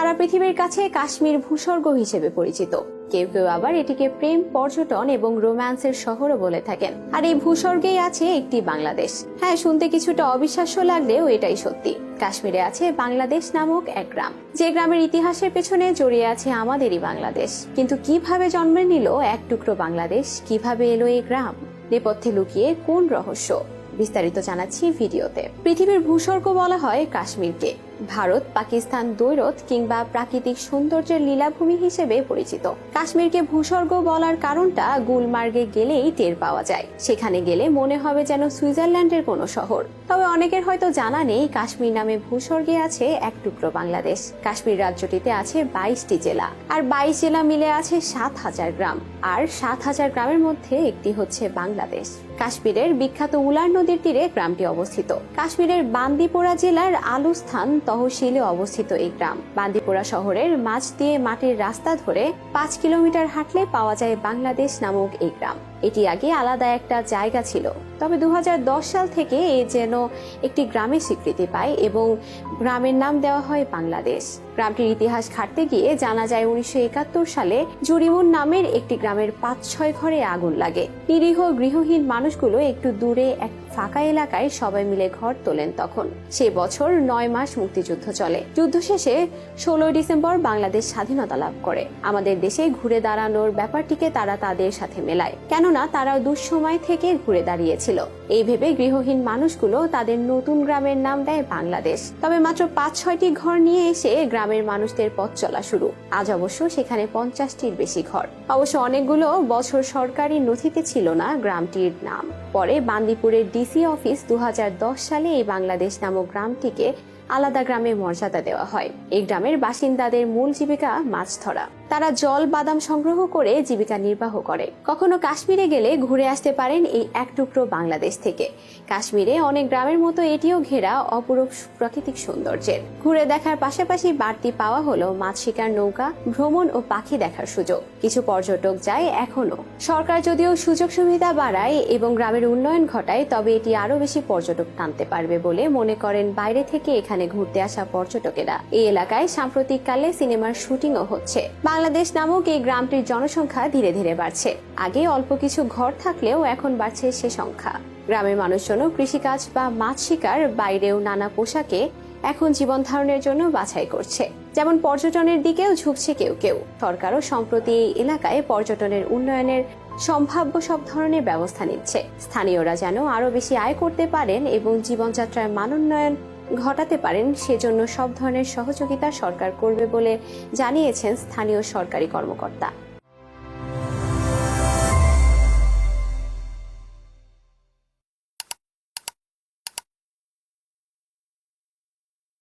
সারা পৃথিবীর কাছে কাশ্মীর ভূস্বর্গ হিসেবে পরিচিত। কেউ কেউ আবার এটিকে প্রেম, পর্যটন এবং রোম্যান্সের শহরও বলে থাকেন। আর এই ভূস্বর্গেই আছে একটি বাংলাদেশ। হ্যাঁ শুনতে কিছুটা অবিশ্বাস্য লাগলেও এটাই সত্যি। কাশ্মীরে আছে বাংলাদেশ নামক এক গ্রাম। যে গ্রামের ইতিহাসের পেছনে জড়িয়ে আছে আমাদেরই বাংলাদেশ। কিন্তু কীভাবে জন্মে নিল এক টুকরো বাংলাদেশ? কীভাবে এলো এই গ্রাম? নেপথ্যে লুকিয়ে কোন রহস্য? বিস্তারিত জানাচ্ছি ভিডিওতে। পৃথিবীর ভূস্বর্গ বলা হয় কাশ্মীরকে। ভারত, পাকিস্তান দৈরত কিংবা প্রাকৃতিক সৌন্দর্যের লীলাভূমি হিসেবে পরিচিত। কাশ্মীরকে ভূস্বর্গ বলার কারণটা গুলমার্গে গেলেই টের পাওয়া যায়। সেখানে গেলে মনে হবে যেন সুইজারল্যান্ডের কোনো শহর। তবে অনেকের হয়তো জানা নেই, কাশ্মীর নামে ভূস্বর্গে আছে এক টুকরো বাংলাদেশ। কাশ্মীর রাজ্যটিতে আছে বাইশটি জেলা। আর বাইশ জেলা মিলে আছে সাত হাজার গ্রাম। আর সাত হাজার গ্রামের মধ্যে একটি হচ্ছে বাংলাদেশ। কাশ্মীরের বিখ্যাত উলার নদীর তীরে গ্রামটি অবস্থিত। কাশ্মীরের বান্দিপোরা জেলার আলুস্থান তহসিলে অবস্থিত এই গ্রাম। বান্দিপোরা শহরের মাঝ দিয়ে মাটির রাস্তা ধরে পাঁচ কিলোমিটার হাঁটলে পাওয়া যায় বাংলাদেশ নামক এই গ্রাম। এটি আগে আলাদা একটা জায়গা ছিল। তবে দু হাজার দশ সাল থেকে এ যেন একটি গ্রামে স্বীকৃতি পায় এবং গ্রামের নাম দেওয়া হয় বাংলাদেশ। গ্রামটির ইতিহাস ঘাটতে গিয়ে জানা যায় উনিশশো একাত্তর সালে জুরিমুন নামের একটি গ্রামের পাঁচ ছয় ঘরে আগুন লাগে। নিরীহ গৃহহীন মানুষগুলো একটু দূরে এক ফাঁকা এলাকায় সবাই মিলে ঘর তোলেন তখন। সেই বছর নয় মাস মুক্তিযুদ্ধ চলে। যুদ্ধ শেষে ষোলোই ডিসেম্বর বাংলাদেশ স্বাধীনতা লাভ করে। আমাদের দেশে ঘুরে দাঁড়ানোর ব্যাপারটিকে তারা তাদের সাথে মেলায়। কেননা তারা দুঃসময় থেকে ঘুরে দাঁড়িয়েছিল। এই ভেবে গৃহহীন মানুষগুলো তাদের নতুন গ্রামের নাম দেয় বাংলাদেশ। তবে মাত্র পাঁচ ছয়টি ঘর নিয়ে এসে গ্রামের মানুষদের পথ চলা শুরু। আজ অবশ্য সেখানে পঞ্চাশটির বেশি ঘর। অবশ্য অনেকগুলো বছর সরকারি নথিতে ছিল না গ্রামটির নাম। পরে বান্দিপুরের ডিসি অফিস দু হাজার দশ সালে এই বাংলাদেশ নামক গ্রামটিকে আলাদা গ্রামে মর্যাদা দেওয়া হয়। এই গ্রামের বাসিন্দাদের মূল জীবিকা মাছ ধরা। তারা জল, বাদাম সংগ্রহ করে জীবিকা নির্বাহ করে। কখনো কাশ্মীরে গেলে ঘুরে আসতে পারেন এই এক টুকরো বাংলাদেশ থেকে। কাশ্মীরে অনেক গ্রামের মতো এটিও ঘেরা অপরূপ প্রাকৃতিক সৌন্দর্যের। ঘুরে দেখার পাশাপাশি বাড়তি পাওয়া হলো মাছ শিকার নৌকা, ভ্রমণ ও পাখি দেখার সুযোগ। কিছু পর্যটক যায় এখনও। সরকার যদিও সুযোগ সুবিধা বাড়ায় এবং গ্রামের উন্নয়ন ঘটায়, তবে এটি আরও বেশি পর্যটক টানতে পারবে বলে মনে করেন বাইরে থেকে এখানে ঘুরতে আসা পর্যটকেরা। এই এলাকায় সাম্প্রতিককালে সিনেমার শুটিংও হচ্ছে। বাংলাদেশ নামক এই গ্রামটির জনসংখ্যা ধীরে ধীরে বাড়ছে। আগে অল্প কিছু ঘর থাকলেও এখন বাড়ছে সে সংখ্যা। গ্রামের মানুষজনও কৃষিকাজ বা মাছ শিকার, বাইরেও নানা পোশাকে এখন জীবন ধারণের জন্য বাছাই করছে। যেমন পর্যটনের দিকেও ঝুঁকছে কেউ কেউ। সরকারও সম্প্রতি এই এলাকায় পর্যটনের উন্নয়নের সম্ভাব্য সব ধরনের ব্যবস্থা নিচ্ছে। স্থানীয়রা যেন আরও বেশি আয় করতে পারেন এবং জীবনযাত্রার মানোন্নয়ন ঘটাতে পারেন সেজন্য সব ধরনের সহযোগিতা সরকার করবে বলে জানিয়েছেন স্থানীয় সরকারি কর্মকর্তা।